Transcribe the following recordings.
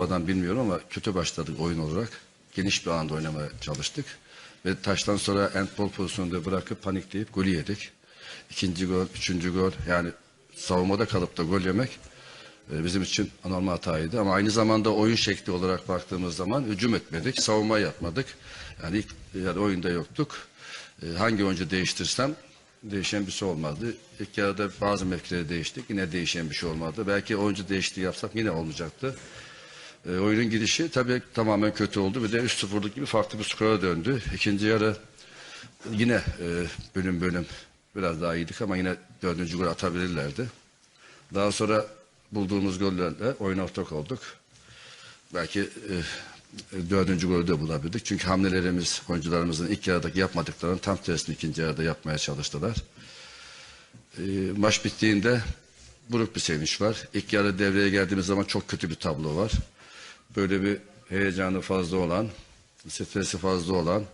Adam bilmiyorum ama kötü başladık oyun olarak. Geniş bir alanda oynamaya çalıştık. Ve taştan sonra endball pozisyonunda bırakıp panikleyip golü yedik. İkinci gol, üçüncü gol yani savunmada kalıp da gol yemek e, bizim için anormal hataydı. Ama aynı zamanda oyun şekli olarak baktığımız zaman hücum etmedik, savunma yapmadık. Yani ilk yani oyunda yoktuk. E, hangi oyuncu değiştirsem değişen bir şey olmadı. İlk yarıda bazı mevkileri değiştik. Yine değişen bir şey olmadı. Belki oyuncu değişikliği yapsak yine olmayacaktı. E, oyunun gidişi tabii tamamen kötü oldu. Bir de 3-0'lık gibi farklı bir skora döndü. İkinci yarı yine e, bölüm bölüm biraz daha iyiydik ama yine dördüncü gol atabilirlerdi. Daha sonra bulduğumuz gollerle oyuna ortak olduk. Belki e, dördüncü golü de bulabildik. Çünkü hamlelerimiz oyuncularımızın ilk yarıdaki yapmadıklarını tam tersini ikinci yarıda yapmaya çalıştılar. E, maç bittiğinde buruk bir sevinç var. İlk yarı devreye geldiğimiz zaman çok kötü bir tablo var. Böyle bir heyecanı fazla olan, stresi fazla olan,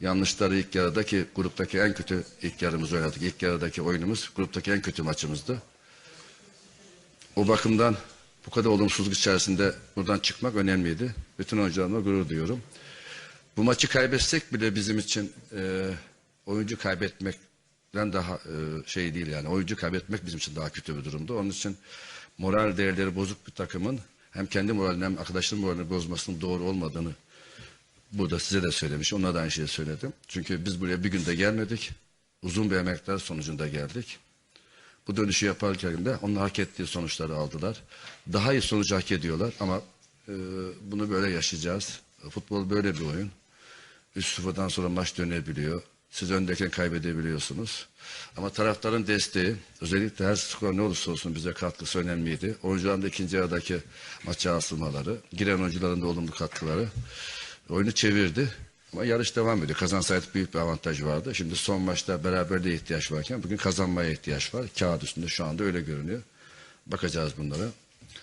yanlışları ilk yarıda ki gruptaki en kötü ilk yarımızı oynadık. İlk yarıdaki oyunumuz gruptaki en kötü maçımızdı. O bakımdan bu kadar olumsuzluk içerisinde buradan çıkmak önemliydi. Bütün oyuncularıma gurur duyuyorum. Bu maçı kaybetsek bile bizim için e, oyuncu kaybetmekten daha e, şey değil yani. Oyuncu kaybetmek bizim için daha kötü bir durumdu. Onun için moral değerleri bozuk bir takımın hem kendi moralini hem arkadaşların moralini bozmasının doğru olmadığını burada size de söylemiş. Ona da aynı şeyi söyledim. Çünkü biz buraya bir günde gelmedik. Uzun bir emekler sonucunda geldik. Bu dönüşü yaparken de onun hak ettiği sonuçları aldılar. Daha iyi sonucu hak ediyorlar ama e, bunu böyle yaşayacağız. Futbol böyle bir oyun. 3-0'dan sonra maç dönebiliyor. Siz öndeyken kaybedebiliyorsunuz. Ama taraftarın desteği, özellikle her skor ne olursa olsun bize katkısı önemliydi. Oyuncuların da ikinci yarıdaki maça asılmaları, giren oyuncuların da olumlu katkıları oyunu çevirdi. Ama yarış devam ediyor. Kazansaydık büyük bir avantaj vardı. Şimdi son maçta beraberliğe ihtiyaç varken bugün kazanmaya ihtiyaç var. Kağıt üstünde şu anda öyle görünüyor. Bakacağız bunlara.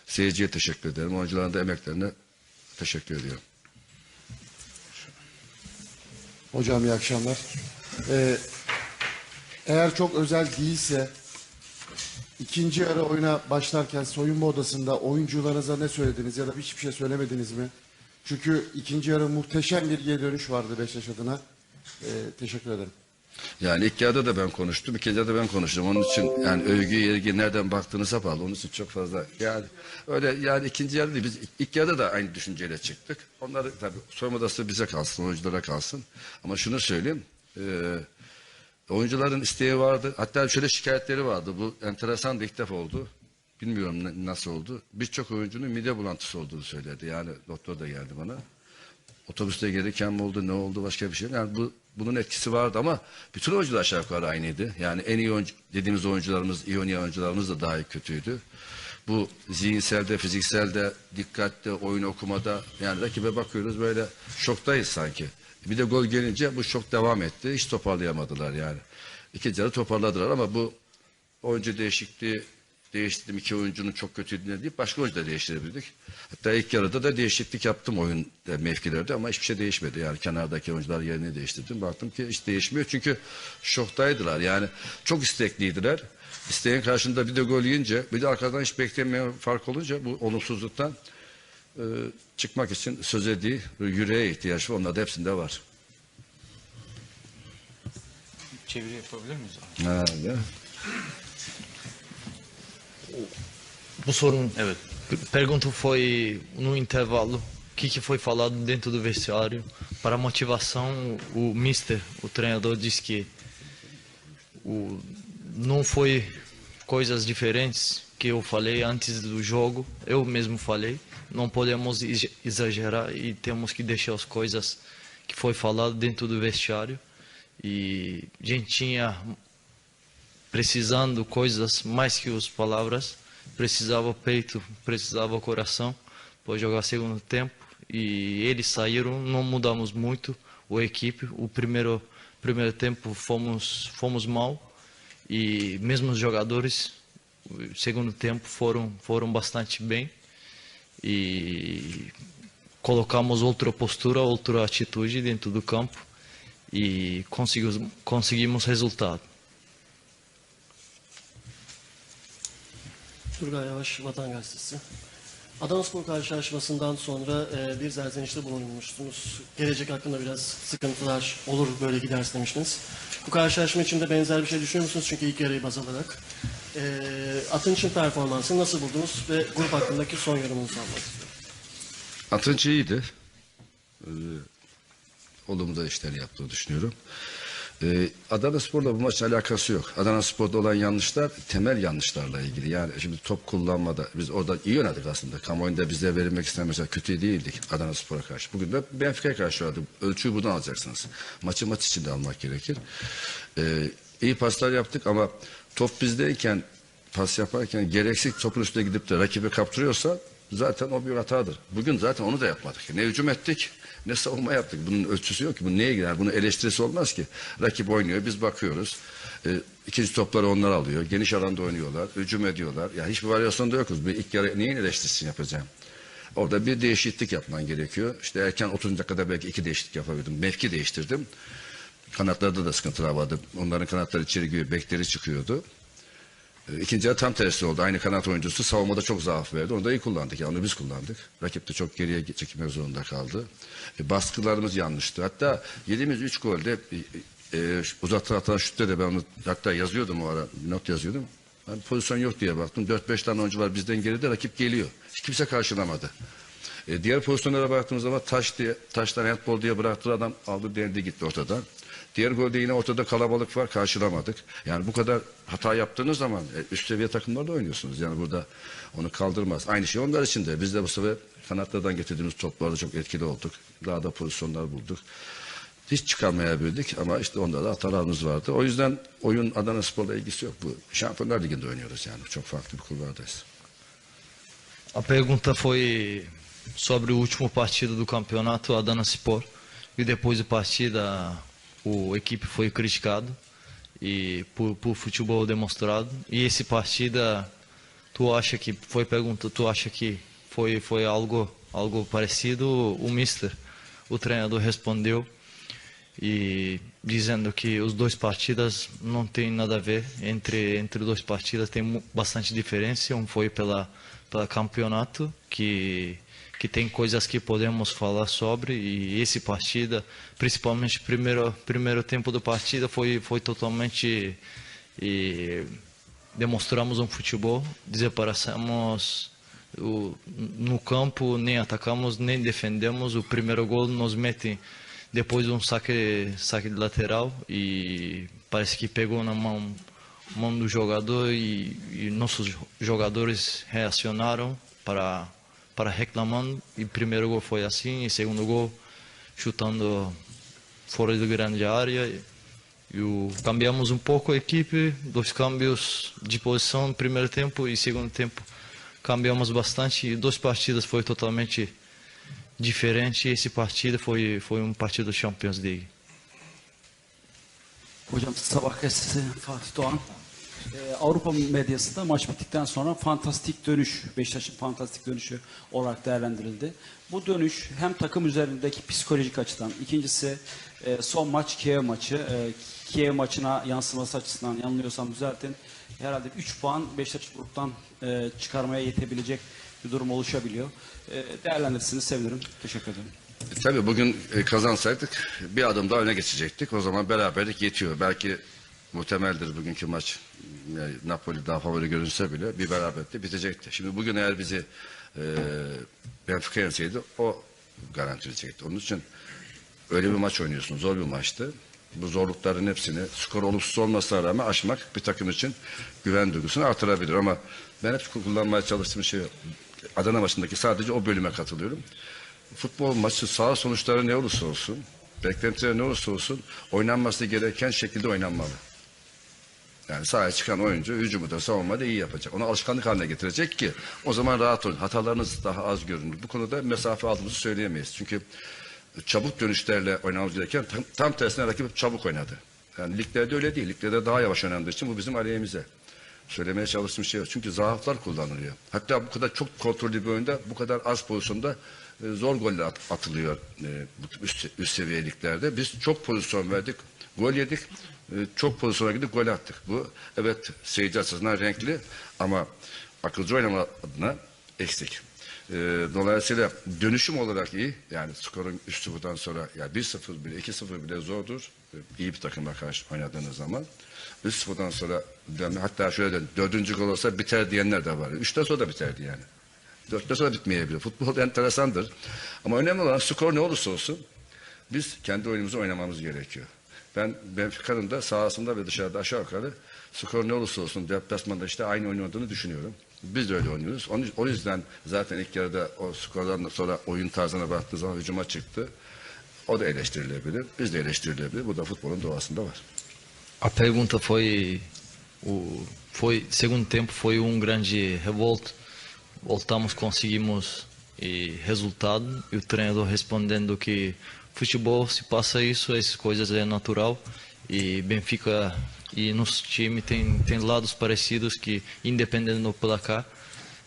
Seyirciye teşekkür ederim. Oyuncuların da emeklerine teşekkür ediyorum. Hocam iyi akşamlar. Ee, eğer çok özel değilse ikinci yarı oyuna başlarken soyunma odasında oyuncularınıza ne söylediniz ya da hiçbir şey söylemediniz mi? Çünkü ikinci yarı muhteşem bir geri dönüş vardı Beşiktaş adına. Ee, teşekkür ederim. Yani ilk yarıda da ben konuştum, ikinci yarıda ben konuştum. Onun için yani övgü, yergi nereden baktığınıza bağlı. Onun için çok fazla yani öyle yani ikinci yarıda değil. Biz ilk yarıda da aynı düşünceyle çıktık. Onları tabii soyunma odası bize kalsın, oyunculara kalsın. Ama şunu söyleyeyim. E, oyuncuların isteği vardı. Hatta şöyle şikayetleri vardı. Bu enteresan da ilk defa oldu. Bilmiyorum nasıl oldu. Birçok oyuncunun mide bulantısı olduğunu söyledi. Yani doktor da geldi bana. Otobüste gelirken mi oldu ne oldu başka bir şey. Yani bu bunun etkisi vardı ama bütün oyuncular aşağı yukarı aynıydı. Yani en iyi oyuncu dediğimiz oyuncularımız, iyi oynayan oyuncularımız da daha iyi kötüydü. Bu zihinselde, fizikselde, dikkatte, oyun okumada yani rakibe bakıyoruz böyle şoktayız sanki. Bir de gol gelince bu şok devam etti. Hiç toparlayamadılar yani. İkinci yarı toparladılar ama bu oyuncu değişikliği değiştirdim. iki oyuncunun çok kötüydüğünü deyip başka oyuncu da değiştirebildik. Hatta ilk yarıda da değişiklik yaptım oyun e, mevkilerde ama hiçbir şey değişmedi. Yani kenardaki oyuncular yerini değiştirdim. Baktım ki hiç değişmiyor çünkü şoktaydılar. Yani çok istekliydiler. İsteğin karşında bir de gol yiyince bir de arkadan hiç beklemeyen fark olunca bu olumsuzluktan e, çıkmak için söze değil yüreğe ihtiyaç var. Onlar da hepsinde var. Çeviri yapabilir miyiz? Ha, ya. Bu sorun. Evet. Pergunto foi no intervalo o que, que foi falado dentro do vestiário. Para motivação, o mister, o treinador, disse que o, não foi coisas diferentes que eu falei antes do jogo. Eu mesmo falei. Não podemos ex- exagerar e temos que deixar as coisas que foi falado dentro do vestiário. E a gente tinha precisando coisas mais que as palavras. Precisava peito, precisava coração para jogar segundo tempo. E eles saíram, não mudamos muito a equipe. O primeiro primeiro tempo fomos fomos mal e mesmo os jogadores o segundo tempo foram foram bastante bem e colocamos outra postura, outra atitude dentro do campo e conseguimos conseguimos resultado. Turgay Yavaş Vatan Gazetesi. Adanaspor karşılaşmasından sonra e, bir serzenişte bulunmuştunuz. Gelecek hakkında biraz sıkıntılar olur böyle giderse demiştiniz. Bu karşılaşma için de benzer bir şey düşünüyor musunuz? Çünkü ilk yarıyı baz alarak. E, Atınç'ın performansını nasıl buldunuz ve grup hakkındaki son yorumunuzu almak istiyorum. Atınç iyiydi. Ee, olumlu işler yaptığını düşünüyorum. Ee, Adana Spor'la bu maçla alakası yok. Adana Spor'da olan yanlışlar temel yanlışlarla ilgili. Yani şimdi top kullanmada biz orada iyi oynadık aslında. Kamuoyunda bize verilmek isteyen mesela kötü değildik Adana Spor'a karşı. Bugün de Benfica'ya karşı oynadık. Ölçüyü buradan alacaksınız. Maçı maç içinde almak gerekir. Ee, iyi paslar yaptık ama top bizdeyken pas yaparken gereksiz topun üstüne gidip de rakibi kaptırıyorsa zaten o bir hatadır. Bugün zaten onu da yapmadık. Ne hücum ettik ne savunma yaptık. Bunun ölçüsü yok ki. Bu neye girer? Bunun eleştirisi olmaz ki. Rakip oynuyor biz bakıyoruz. Ee, ikinci topları onlar alıyor. Geniş alanda oynuyorlar. Hücum ediyorlar. Ya hiçbir varyasyonda yokuz. Bir ilk yarı neyin eleştirisini yapacağım? Orada bir değişiklik yapman gerekiyor. İşte erken 30 dakikada belki iki değişiklik yapabildim. Mevki değiştirdim. Kanatlarda da sıkıntılar vardı. Onların kanatları içeri giriyor, bekleri çıkıyordu. E, İkinci yarı tam tersi oldu. Aynı kanat oyuncusu savunmada çok zaaf verdi. Onu da iyi kullandık. Yani onu biz kullandık. Rakip de çok geriye çekilmek zorunda kaldı. E, baskılarımız yanlıştı. Hatta yediğimiz üç golde e, e, uzaktan atılan şutta da ben onu hatta yazıyordum o ara. Not yazıyordum. Ben pozisyon yok diye baktım. 4-5 tane oyuncu var bizden geride. Rakip geliyor. Hiç kimse karşılamadı. E, diğer pozisyonlara baktığımız zaman taş diye, taştan handball diye bıraktığı adam aldı deldi gitti ortadan. Diğer golde yine ortada kalabalık var karşılamadık. Yani bu kadar hata yaptığınız zaman e, üst seviye takımlarda oynuyorsunuz. Yani burada onu kaldırmaz. Aynı şey onlar için de. Biz de bu sefer kanatlardan getirdiğimiz toplarda çok etkili olduk. Daha da pozisyonlar bulduk. Hiç çıkarmayabildik ama işte onda da hatalarımız vardı. O yüzden oyun Adana Spor'la ilgisi yok. Bu Şampiyonlar Ligi'nde oynuyoruz yani. Çok farklı bir kulvardayız. A pergunta foi sobre o último partido do campeonato, Adana Sport. E depois da partida, o equipe foi criticado e por, por futebol demonstrado. E esse partida, tu acha que foi pergunta, tu acha que foi foi algo algo parecido? O mister, o treinador respondeu e dizendo que os dois partidas não tem nada a ver entre entre dois partidas tem bastante diferença um foi pela pela campeonato que que tem coisas que podemos falar sobre e esse partida principalmente primeiro primeiro tempo do partida foi foi totalmente e demonstramos um futebol desaparecemos o, no campo nem atacamos nem defendemos o primeiro gol nos mete depois um saque saque de lateral e parece que pegou na mão mão do jogador e, e nossos jogadores reacionaram para para reclamando. E primeiro gol foi assim e segundo gol chutando fora da grande área. E, e o, cambiamos um pouco a equipe dois câmbios de posição no primeiro tempo e segundo tempo. Cambiamos bastante e duas partidas foi totalmente diferente. E esse partido foi foi um partido Champions League. Hocam sabah gazetesi Fatih Doğan. Ee, Avrupa medyasında maç bittikten sonra fantastik dönüş, Beşiktaş'ın fantastik dönüşü olarak değerlendirildi. Bu dönüş hem takım üzerindeki psikolojik açıdan, ikincisi e, son maç Kiev maçı, e, Kiev maçına yansıması açısından yanılıyorsam düzeltin. Herhalde 3 puan Beşiktaş gruptan e, çıkarmaya yetebilecek bir durum oluşabiliyor. E, değerlendirirsiniz sevinirim. Teşekkür ederim. E, tabii bugün e, kazansaydık bir adım daha öne geçecektik. O zaman beraberlik yetiyor. Belki muhtemeldir bugünkü maç. Yani Napoli daha favori görünse bile bir beraberlikte bitecekti. Şimdi bugün eğer bizi e, Benfica yenseydi o garantileyecekti. Onun için öyle bir maç oynuyorsun. Zor bir maçtı. Bu zorlukların hepsini skor olumsuz olmasına rağmen aşmak bir takım için güven duygusunu artırabilir. Ama ben hep kullanmaya çalıştığım şey Adana maçındaki sadece o bölüme katılıyorum. Futbol maçı sağ sonuçları ne olursa olsun, beklentiler ne olursa olsun oynanması gereken şekilde oynanmalı. Yani sahaya çıkan oyuncu hücumu da savunma da iyi yapacak. Onu alışkanlık haline getirecek ki o zaman rahat olun. Hatalarınız daha az görünür. Bu konuda mesafe aldığımızı söyleyemeyiz. Çünkü çabuk dönüşlerle oynamamız gereken tam, tam tersine rakip çabuk oynadı. Yani liglerde öyle değil. Liglerde daha yavaş oynandığı için bu bizim aleyhimize. Söylemeye çalıştığım şey o. Çünkü zaaflar kullanılıyor. Hatta bu kadar çok kontrollü bir oyunda bu kadar az pozisyonda e, zor goller at- atılıyor e, üst, üst seviye liglerde. Biz çok pozisyon verdik, gol yedik. e, çok pozisyona gidip gol attık. Bu evet seyirci açısından renkli ama akılcı oynama adına eksik. Ee, dolayısıyla dönüşüm olarak iyi. Yani skorun 3-0'dan sonra ya 1-0 bile 2-0 bile zordur. Ee, İyi bir takıma karşı oynadığınız zaman. 3-0'dan sonra dönme, hatta şöyle dön, dördüncü gol olsa biter diyenler de var. Üçten sonra da biterdi yani. Dörtten sonra bitmeyebilir. Futbol enteresandır. Ama önemli olan skor ne olursa olsun biz kendi oyunumuzu oynamamız gerekiyor. Ben Benfica'nın da sahasında ve dışarıda aşağı yukarı skor ne olursa olsun deplasmanda işte aynı oynadığını düşünüyorum. Biz de öyle oynuyoruz. Onun, o yüzden zaten ilk yarıda o skordan sonra oyun tarzına baktığı zaman hücuma çıktı. O da eleştirilebilir. Biz de eleştirilebilir. Bu da futbolun doğasında var. A pergunta foi o foi segundo tempo foi um grande revolta. Voltamos, conseguimos e resultado e o treinador respondendo que futebol se passa isso, essas coisas é natural e Benfica e nosso time tem tem lados parecidos que independente do placar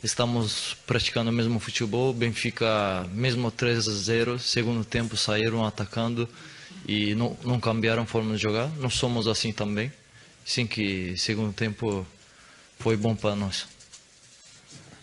estamos praticando o mesmo futebol. Benfica mesmo 3 a 0, segundo tempo saíram atacando e não, não cambiaram a forma de jogar. Nós somos assim também. Sim que segundo tempo foi bom para nós.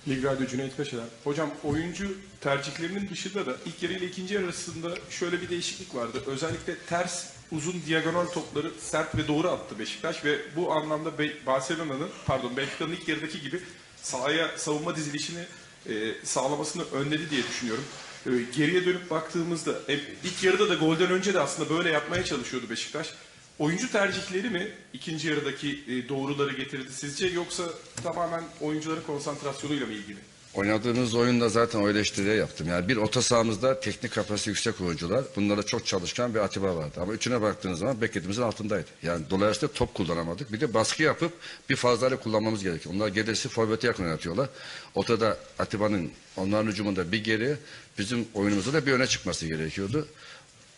Lig Cüneyt Kaşalar. Hocam oyuncu tercihlerinin dışında da ilk yarı ile ikinci yarı arasında şöyle bir değişiklik vardı. Özellikle ters uzun diagonal topları sert ve doğru attı Beşiktaş ve bu anlamda Be- Barcelona'nın pardon Benfica'nın ilk yarıdaki gibi sahaya savunma dizilişini e, sağlamasını önledi diye düşünüyorum. E, geriye dönüp baktığımızda e, ilk yarıda da golden önce de aslında böyle yapmaya çalışıyordu Beşiktaş. Oyuncu tercihleri mi ikinci yarıdaki e, doğruları getirdi sizce yoksa tamamen oyuncuların konsantrasyonuyla mı ilgili? Oynadığımız oyunda zaten o eleştiriye yaptım. Yani bir orta sahamızda teknik kapasite yüksek oyuncular. Bunlara çok çalışkan bir Atiba vardı. Ama üçüne baktığınız zaman beklediğimizin altındaydı. Yani dolayısıyla top kullanamadık. Bir de baskı yapıp bir fazlayla kullanmamız gerekiyor. Onlar gelirse forvete yakın oynatıyorlar. Ortada Atiba'nın onların hücumunda bir geri, bizim oyunumuzda da bir öne çıkması gerekiyordu.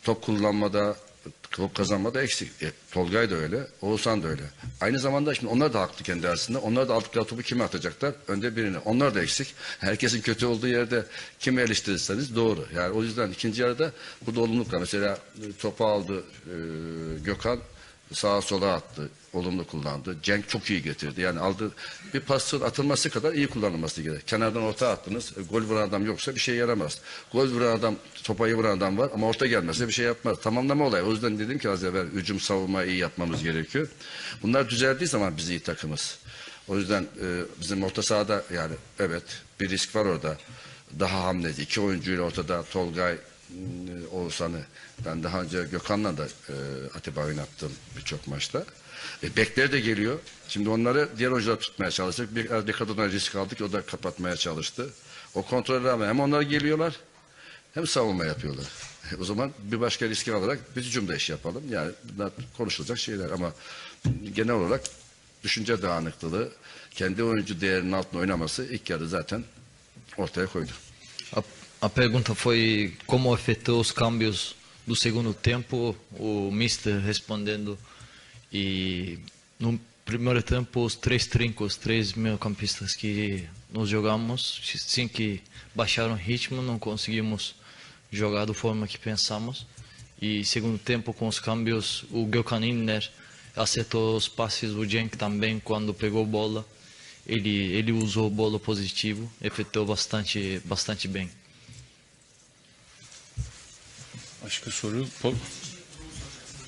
Top kullanmada, top kazanmada eksik. E, Tolgay da öyle, Oğuzhan da öyle. Aynı zamanda şimdi onlar da haklı kendi arasında. Onlar da aldıkları topu kime atacaklar? Önde birini. Onlar da eksik. Herkesin kötü olduğu yerde kimi eleştirirseniz doğru. Yani o yüzden ikinci yarıda bu da olumlulukla. Mesela e, topu aldı e, Gökhan sağa sola attı. Olumlu kullandı. Cenk çok iyi getirdi. Yani aldığı bir pasın atılması kadar iyi kullanılması gerek. Kenardan orta attınız. e, Gol vuran adam yoksa bir şey yaramaz. Gol vuran adam, topayı vuran adam var ama orta gelmezse bir şey yapmaz. Tamamlama olayı. O yüzden dedim ki az evvel hücum savunma iyi yapmamız gerekiyor. Bunlar düzeldiği zaman biz iyi takımız. O yüzden e, bizim orta sahada yani evet bir risk var orada. Daha hamleci. iki oyuncuyla ortada Tolgay, Oğuzhan'ı ben daha önce Gökhan'la da e, Atiba oynattım birçok maçta. E, bekler de geliyor. Şimdi onları diğer oyuncular tutmaya çalıştık. Bir Ricardo'dan risk aldık. O da kapatmaya çalıştı. O kontrolü rağmen hem onlar geliyorlar hem savunma yapıyorlar. E, O zaman bir başka riski alarak biz hücumda iş yapalım. Yani bunlar konuşulacak şeyler ama genel olarak düşünce dağınıklığı, kendi oyuncu değerinin altında oynaması ilk yarı zaten ortaya koydu. A, pergunta foi como afetou os cambios do segundo tempo, o Mister respondendo. E no primeiro tempo, os três trincos, três meio-campistas que nós jogamos, sim que baixaram o ritmo, não conseguimos jogar da forma que pensamos. E segundo tempo, com os cambios, o Gökhan Inner acertou os passes, o Cenk também, quando pegou bola. Ele, ele usou o bolo positivo, efetuou bastante, bastante bem. Başka soru? Pol-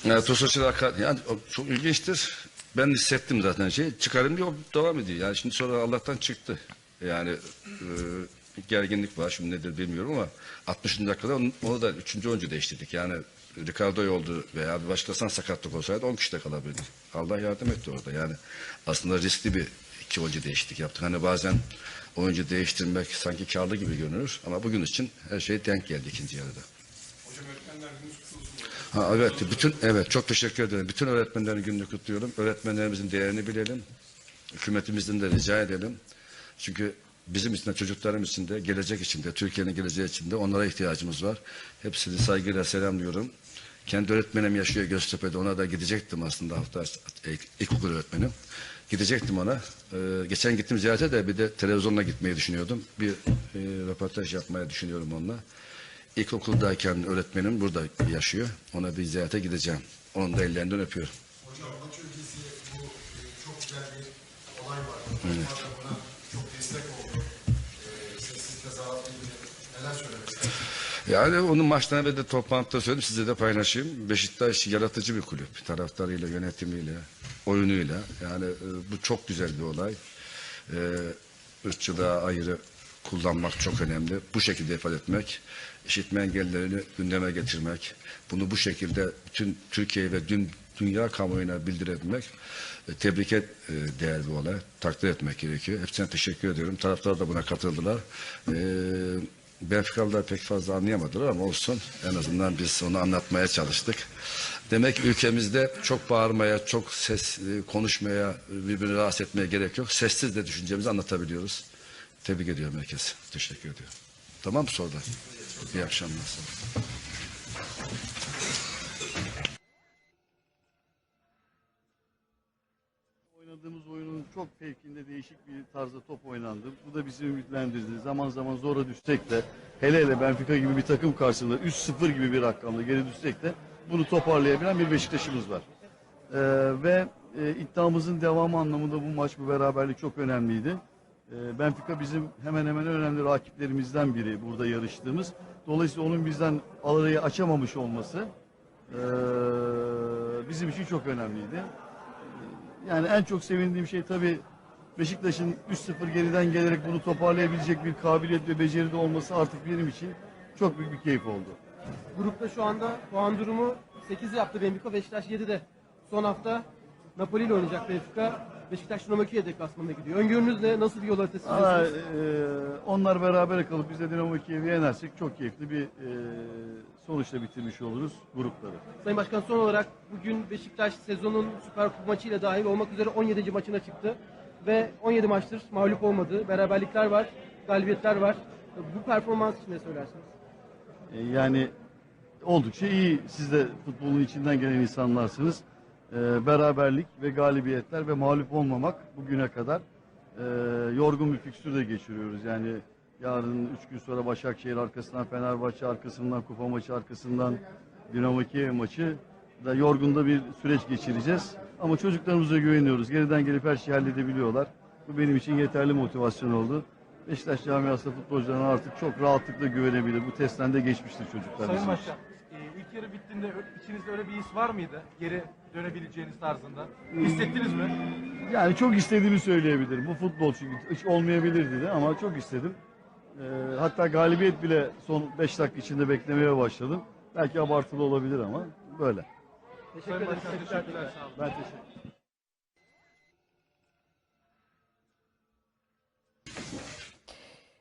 Evet, o sosyal haka- yani çok ilginçtir. Ben hissettim zaten şey. Çıkarım diyor, devam ediyor. Yani şimdi sonra Allah'tan çıktı. Yani e, gerginlik var. Şimdi nedir bilmiyorum ama 60. dakikada onu, onu da 3. oyuncu değiştirdik. Yani Ricardo oldu veya bir başkasından sakatlık olsaydı 10 kişi de kalabilirdi. Allah yardım etti orada. Yani aslında riskli bir iki oyuncu değişiklik yaptık. Hani bazen oyuncu değiştirmek sanki karlı gibi görünür ama bugün için her şey denk geldi ikinci yarıda. Ha, evet, bütün evet çok teşekkür ederim. Bütün öğretmenlerin gününü kutluyorum. Öğretmenlerimizin değerini bilelim. Hükümetimizden de rica edelim. Çünkü bizim için de çocuklarımız için de gelecek için de Türkiye'nin geleceği için de onlara ihtiyacımız var. Hepsini saygıyla selamlıyorum. Kendi öğretmenim yaşıyor Göztepe'de. Ona da gidecektim aslında hafta ilk- ilkokul öğretmenim. Gidecektim ona. Ee, geçen gittim ziyarete de bir de televizyonla gitmeyi düşünüyordum. Bir e, röportaj yapmaya düşünüyorum onunla. İlkokuldayken öğretmenim burada yaşıyor. Ona bir ziyarete gideceğim. Onun da ellerinden öpüyorum. Hocam maç öncesi bu e, çok güzel bir olay var. Evet. Buna çok destek oldu. E, sessiz tezahürat birbirine Yani onun maçtan evvel de toplantıda söyledim size de paylaşayım. Beşiktaş yaratıcı bir kulüp. Taraftarıyla, yönetimiyle, oyunuyla. Yani e, bu çok güzel bir olay. E, ırkçılığa ayrı kullanmak çok önemli. Bu şekilde ifade etmek, işitme engellerini gündeme getirmek, bunu bu şekilde bütün Türkiye ve dün dünya kamuoyuna bildirebilmek e, tebrik et e, değer bir olay. Takdir etmek gerekiyor. Hepsine teşekkür ediyorum. Taraftar da buna katıldılar. E, Benficalılar pek fazla anlayamadılar ama olsun. En azından biz onu anlatmaya çalıştık. Demek ülkemizde çok bağırmaya, çok ses e, konuşmaya, birbirini rahatsız etmeye gerek yok. Sessiz de düşüncemizi anlatabiliyoruz. Tebrik ediyorum herkese. Teşekkür ediyorum. Tamam mı sorular? İyi akşamlar. Oynadığımız oyunun çok fevkinde değişik bir tarzda top oynandı. Bu da bizi ümitlendirdi. Zaman zaman zora düşsek de hele hele Benfica gibi bir takım karşısında 3-0 gibi bir rakamla geri düşsek de bunu toparlayabilen bir Beşiktaş'ımız var. Ee, ve e, iddiamızın devamı anlamında bu maç bu beraberlik çok önemliydi. Ee, Benfica bizim hemen hemen önemli rakiplerimizden biri burada yarıştığımız. Dolayısıyla onun bizden arayı açamamış olması e, bizim için çok önemliydi. Yani en çok sevindiğim şey tabii Beşiktaş'ın 3-0 geriden gelerek bunu toparlayabilecek bir kabiliyet ve beceride olması artık benim için çok büyük bir keyif oldu. Grupta şu anda puan durumu 8 yaptı Benfica, Beşiktaş 7'de. Son hafta Napoli ile oynayacak Benfica. Beşiktaş Dinamo Kiev'de klasmanına gidiyor. Öngörünüz ne? Nasıl bir yol haritası çiziyorsunuz? e, onlar beraber kalıp biz de Dinamo Kiev'i yenersek çok keyifli bir e, sonuçla bitirmiş oluruz grupları. Sayın Başkan son olarak bugün Beşiktaş sezonun Süper Kupa maçıyla dahil olmak üzere 17. maçına çıktı. Ve 17 maçtır mağlup olmadı. Beraberlikler var, galibiyetler var. Bu performans için ne söylersiniz? E, Yani oldukça iyi. Siz de futbolun içinden gelen insanlarsınız. E, beraberlik ve galibiyetler ve mağlup olmamak bugüne kadar e, yorgun bir fikstür de geçiriyoruz. Yani yarın üç gün sonra Başakşehir arkasından Fenerbahçe arkasından kupa maçı arkasından Dinamo Kiev maçı da yorgun da bir süreç geçireceğiz. Ama çocuklarımıza güveniyoruz. Geriden gelip her şeyi halledebiliyorlar. Bu benim için yeterli motivasyon oldu. Beşiktaş camiasında futbolcularına artık çok rahatlıkla güvenebilir. Bu testten de geçmiştir çocuklar. Sayın. Başkan, yarı bittiğinde içinizde öyle bir his var mıydı? Geri dönebileceğiniz tarzında. Hissettiniz mi? Yani çok istediğimi söyleyebilirim. Bu futbol çünkü hiç olmayabilirdi de ama çok istedim. Ee, hatta galibiyet bile son 5 dakika içinde beklemeye başladım. Belki abartılı olabilir ama böyle. Teşekkür ederim. Teşekkürler. Sağ olun. Ben teşekkür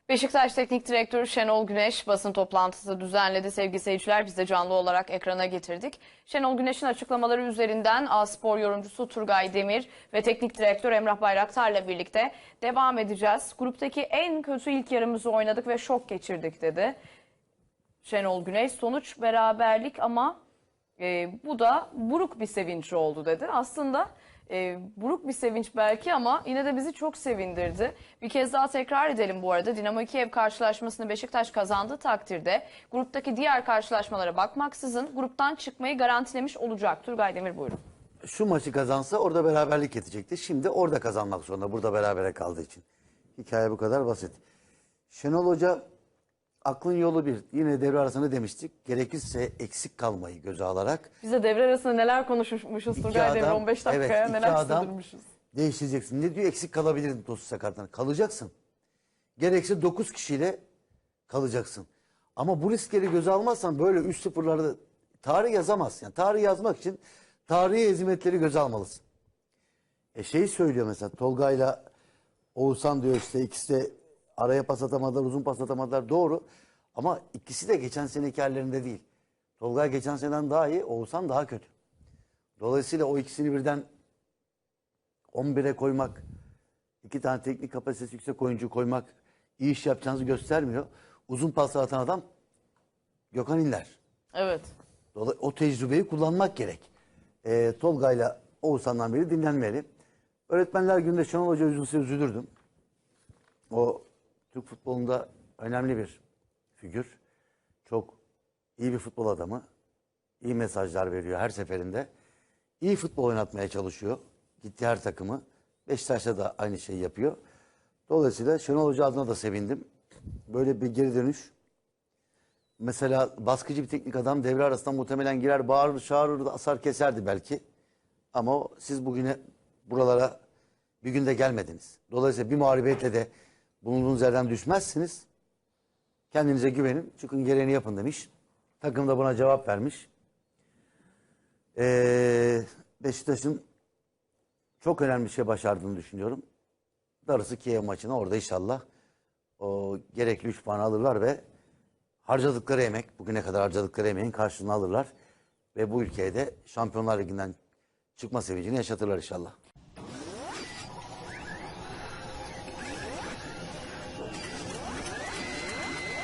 Beşiktaş Teknik Direktörü Şenol Güneş basın toplantısı düzenledi. Sevgili seyirciler biz de canlı olarak ekrana getirdik. Şenol Güneş'in açıklamaları üzerinden A-Spor yorumcusu Turgay Demir ve Teknik Direktör Emrah Bayraktar'la birlikte devam edeceğiz. Gruptaki en kötü ilk yarımızı oynadık ve şok geçirdik dedi. Şenol Güneş sonuç beraberlik ama e, bu da buruk bir sevinç oldu dedi. Aslında e, buruk bir sevinç belki ama yine de bizi çok sevindirdi. Bir kez daha tekrar edelim bu arada. Dinamo Kiev karşılaşmasını Beşiktaş kazandığı takdirde gruptaki diğer karşılaşmalara bakmaksızın gruptan çıkmayı garantilemiş olacak. Turgay Demir buyurun. şu maçı kazansa orada beraberlik getirecekti. Şimdi orada kazanmak zorunda burada berabere kaldığı için. Hikaye bu kadar basit. Şenol Hoca aklın yolu bir. Yine devre arasında demiştik. Gerekirse eksik kalmayı göze alarak Biz de devre arasında neler konuşmuşuz Turgay adam- 15 dakikaya evet, neler adam- sığdırmışız. değiştireceksin. Ne diyor? Eksik kalabilirdin Tosun sakatından. Kalacaksın. Gerekse 9 kişiyle kalacaksın. Ama bu riskleri göze almazsan böyle 3-0'larda tarih yazamazsın. Yani tarih yazmak için tarihi hizmetleri göze almalısın. E şey söylüyor mesela Tolga'yla Oğuzhan diyor işte ikisi de araya pas atamadılar, uzun pas atamadılar. Doğru. Ama ikisi de geçen seneki hallerinde değil. Tolga geçen seneden daha iyi, Oğuzhan daha kötü. Dolayısıyla o ikisini birden 11'e koymak, iki tane teknik kapasitesi yüksek oyuncu koymak iyi iş yapacağınızı göstermiyor. Uzun paslar atan adam Gökhan İnler. Evet. Dolayı o tecrübeyi kullanmak gerek. Ee, Tolga'yla Oğuzhan'dan beri dinlenmeli. Öğretmenler günde Şenol Hoca üzülse üzülürdüm. O Türk futbolunda önemli bir figür. Çok iyi bir futbol adamı. İyi mesajlar veriyor her seferinde. İyi futbol oynatmaya çalışıyor. Gitti her takımı. Beşiktaş'ta da aynı şeyi yapıyor. Dolayısıyla Şenol Hoca adına da sevindim. Böyle bir geri dönüş mesela baskıcı bir teknik adam devre arasında muhtemelen girer bağırır çağırır asar keserdi belki. Ama siz bugüne buralara bir günde gelmediniz. Dolayısıyla bir mağlubiyetle de bulunduğunuz yerden düşmezsiniz. Kendinize güvenin. Çıkın gereğini yapın demiş. Takım da buna cevap vermiş. Ee, Beşiktaş'ın çok önemli bir şey başardığını düşünüyorum. Darısı Kiev maçına orada inşallah o gerekli 3 puan alırlar ve harcadıkları emek, bugüne kadar harcadıkları emeğin karşılığını alırlar. Ve bu ülkeye de Şampiyonlar Ligi'nden çıkma sevincini yaşatırlar inşallah.